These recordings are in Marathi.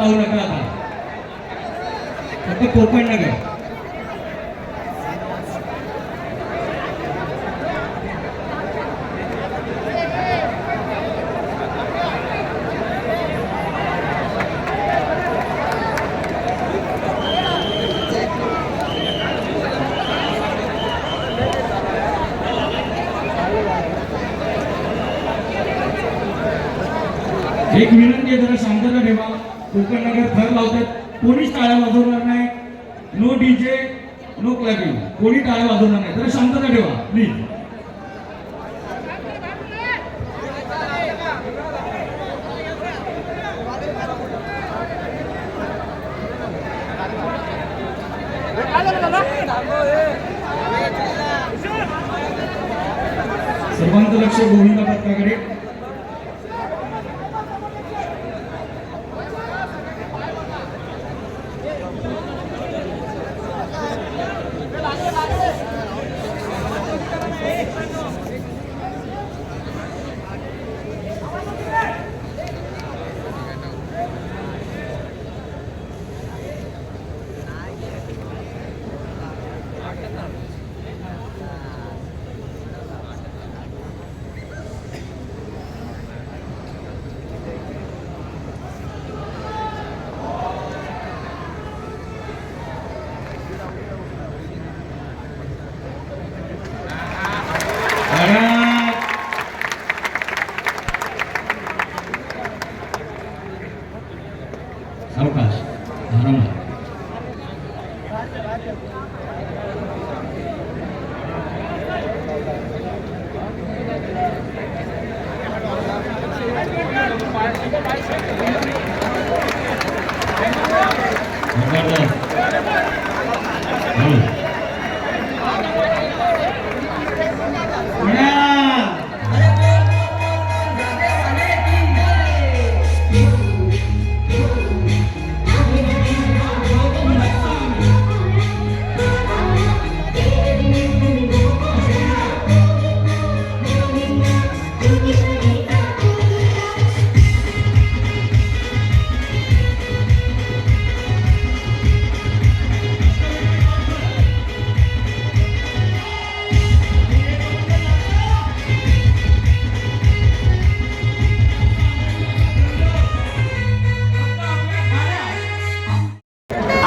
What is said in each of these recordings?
पाहू नका आता. फक्त कोकण नगर एक विनंती आहे जरा शांतता ठेवा. कोकण नगर थर लावतात. कोणीच टाळ्या वाजवणार नाही. नो डीजे नो क्लॅपिंग कोणी टाळ्या वाजवणार नाही. जरा शांतता ठेवा प्लीज सर्वांचं लक्ष गोविंदा पथकाकडे जबरदस्त. हो.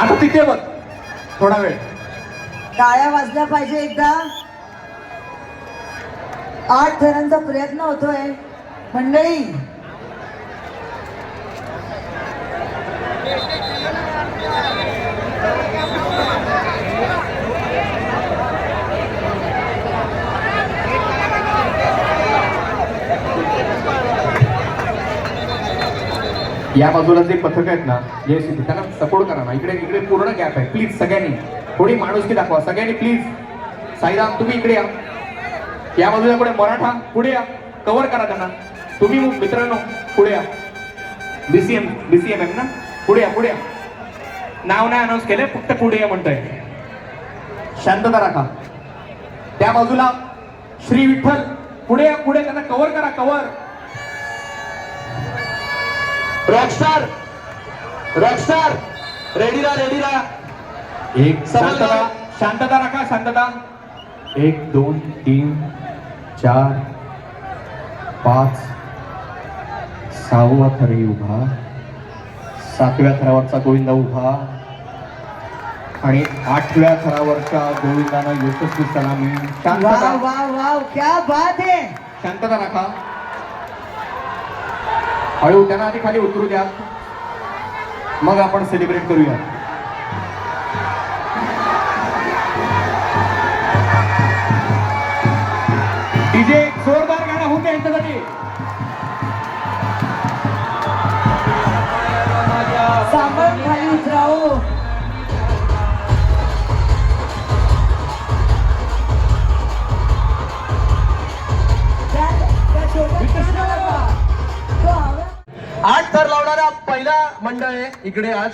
आता तिथे बघ. थोडा वेळ. टाळ्या वाजल्या पाहिजे एकदा. आठ थरांचा प्रयत्न होतोय. मंडळी. या बाजूला जे पथक आहेत ना जे त्यांना सपोर्ट करा ना. इकडे इकडे पूर्ण गॅप आहे. प्लीज सगळ्यांनी. थोडी माणुसकी दाखवा. सगळ्यांनी प्लीज साईराम तुम्ही इकडे या. या बाजूला पुढे मराठा पुढे या. कव्हर करा त्यांना. तुम्ही मित्रांनो पुढे या. बीसीएम बीसीएम एम ना? पुढे या पुढे या. नाव नाही अनाऊन्स केलंय फक्त पुढे या म्हणतोय. शांतता राखा. त्या बाजूला श्री विठ्ठल. पुढे या पुढे त्यांना कव्हर करा कव्हर रॉकस्टार रॉकस्टार रेडी राहा रेडी राहा एक शांतता. शांतता राखा शांतता. एक दोन तीन चार पाच. सहावा थरही उभा. सातव्या थरावरचा गोविंदा उभा. आणि आठव्या थरावरच्या गोविंदानं यशस्वी सलामी. वा शांतता वा वा क्या बात है. शांतता राखा. हळू त्यांना आधी खाली उतरू द्या. मग आपण सेलिब्रेट करूया. डीजे जोरदार गाणं होते यांच्यासाठी. आठ थर लावणारा पहिला मंडळ आहे. इकडे आज.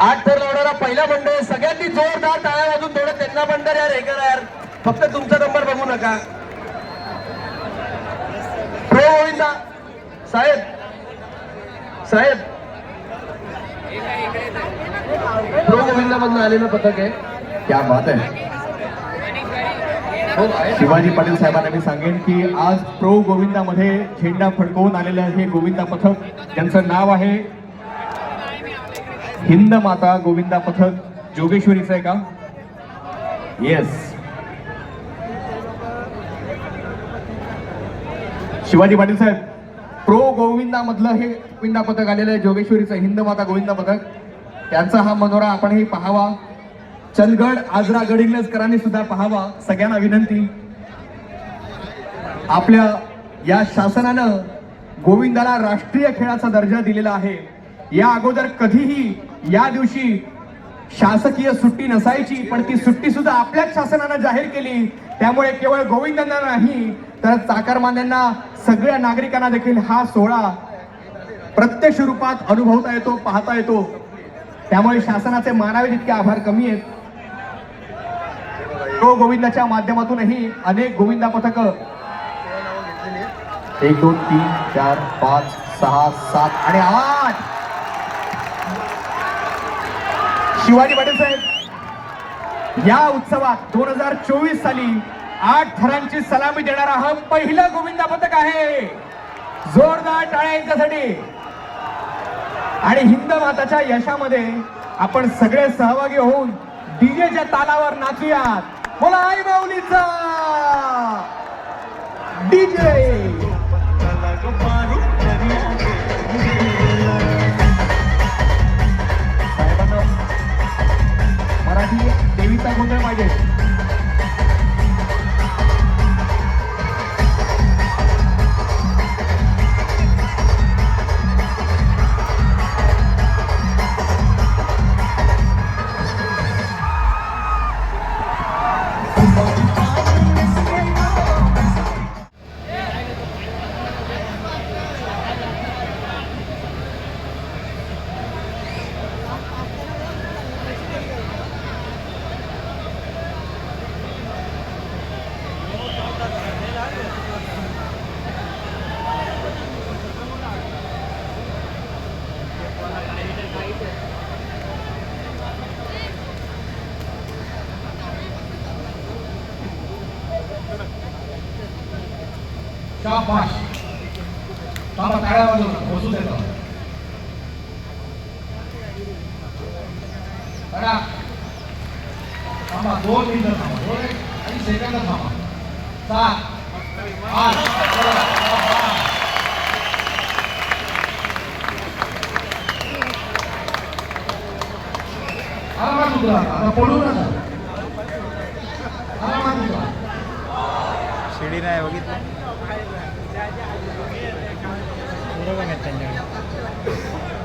आठ थर लावणारा पहिला मंडळ आहे. सगळ्यांनी जोरदार टाळ्या वाजून थोडं त्यांना मंडळ यार हे करा यार. फक्त तुमचा नंबर बघू नका. प्रो गोविंदा. साहेब. साहेब. प्रो गोविंदा मधून आलेलं पथक आहे. क्या बात आहे. शिवाजी पाटील साहेबांना मी सांगेन की आज प्रो गोविंदामध्ये झेंडा फडकवून आलेलं हे गोविंदा पथक. ज्यांचं नाव आहे हिंद माता गोविंदा पथक. जोगेश्वरीचं आहे का? येस शिवाजी पाटील साहेब प्रो गोविंदा मधलं हे गोविंदा पथक आलेलं आहे. जोगेश्वरीचं हिंद माता गोविंदा पथक. त्यांचा हा मनोरा आपणही पाहावा. चंदगड आजरा गडिंग्लजकरांनी सुद्धा पाहावा सगळ्यांना विनंती. आपल्या या शासनानं गोविंदाला राष्ट्रीय खेळाचा दर्जा दिलेला आहे. या अगोदर कधीही या दिवशी शासकीय सुट्टी नसायची पण ती सुट्टी सुद्धा आपल्याच शासनानं जाहीर केली. त्यामुळे केवळ गोविंदांना नाही तर चाकरमान्यांना सगळ्या नागरिकांना देखील हा सोहळा प्रत्यक्ष रूपात अनुभवता येतो पाहता येतो. त्यामुळे शासनाचे मानावे तितके आभार कमी आहेत तो गोविंदाच्या माध्यमातूनही अनेक गोविंदा पथक. एक दोन तीन चार पाच सहा सात आणि आठ. शिवाजी पाटील साहेब या उत्सवात दोन हजार चोवीस साली आठ थरांची सलामी देणारा हा पहिलं गोविंदा पथक आहे. जोरदार टाळ्या यांच्यासाठी. आणि हिंद माताच्या यशामध्ये आपण सगळे सहभागी होऊन डीजेच्या तालावर नाचूयात. बोला आई माऊलीचा डीजे शाबाश बाबा टाळ्या वाजवू बसू देतो बघा थांबा दोन मिनिटं थांबा दोन आणि सेकंद थांबा सात आठ आरामात उतरा आता. आता पडू नका आरामात उतरा शिडी नाही बघितलं 風呂場があっど。